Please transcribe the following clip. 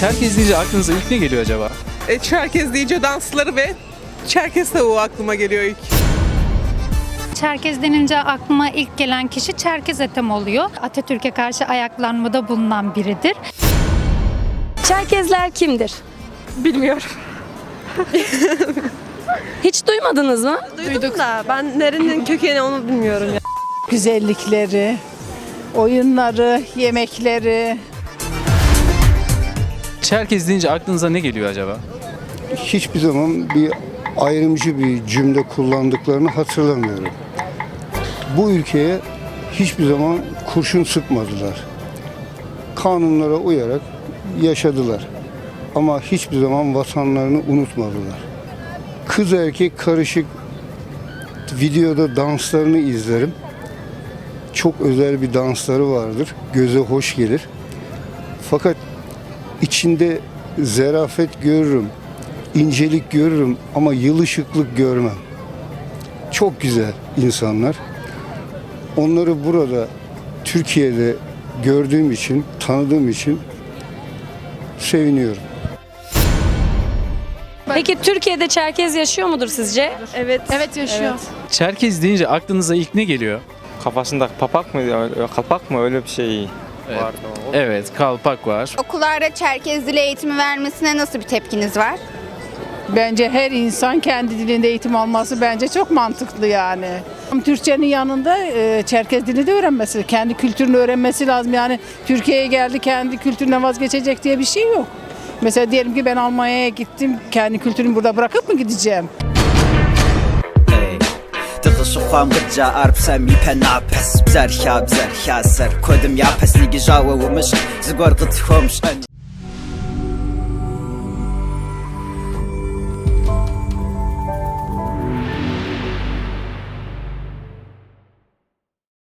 Çerkez deyince aklınıza ilk ne geliyor acaba? E, Çerkez deyince dansları ve Çerkez tavuğu aklıma geliyor ilk. Çerkez denince aklıma ilk gelen kişi Çerkez Ethem oluyor. Atatürk'e karşı ayaklanmada bulunan biridir. Çerkezler kimdir? Bilmiyorum. Hiç duymadınız mı? Duyduk da ben nerenin kökeni onu bilmiyorum ya. güzellikleri, oyunları, yemekleri. Çerkez deyince aklınıza ne geliyor acaba? hiçbir zaman bir ayrımcı bir cümle kullandıklarını hatırlamıyorum. Bu ülkeye hiçbir zaman kurşun sıkmadılar. Kanunlara uyarak yaşadılar. Ama hiçbir zaman vatanlarını unutmadılar. Kız erkek karışık videoda danslarını izlerim. Çok özel bir dansları vardır. Göze hoş gelir. Fakat içinde zerafet görürüm, incelik görürüm ama yılışıklık görmem. Çok güzel insanlar. Onları burada Türkiye'de gördüğüm için, tanıdığım için seviniyorum. Peki Türkiye'de Çerkez yaşıyor mudur sizce? Evet. Evet yaşıyor. Çerkez deyince aklınıza ilk ne geliyor? Kafasında papak mı, kapak mı öyle bir şey Evet. vardı. O- Evet, kalpak var. Okullarda Çerkez dili eğitimi vermesine nasıl bir tepkiniz var? Bence her insan kendi dilinde eğitim alması bence çok mantıklı yani. Türkçenin yanında e, Çerkez dilini de öğrenmesi, kendi kültürünü öğrenmesi lazım. Yani Türkiye'ye geldi kendi kültüründen vazgeçecek diye bir şey yok. Mesela diyelim ki ben Almanya'ya gittim, kendi kültürümü burada bırakıp mı gideceğim? Zer szukam gdzia arpsem i pena pes Bzer hia, bzer hia ser Kodym ja pes nie giżało umysz Z gorgo tchom szeń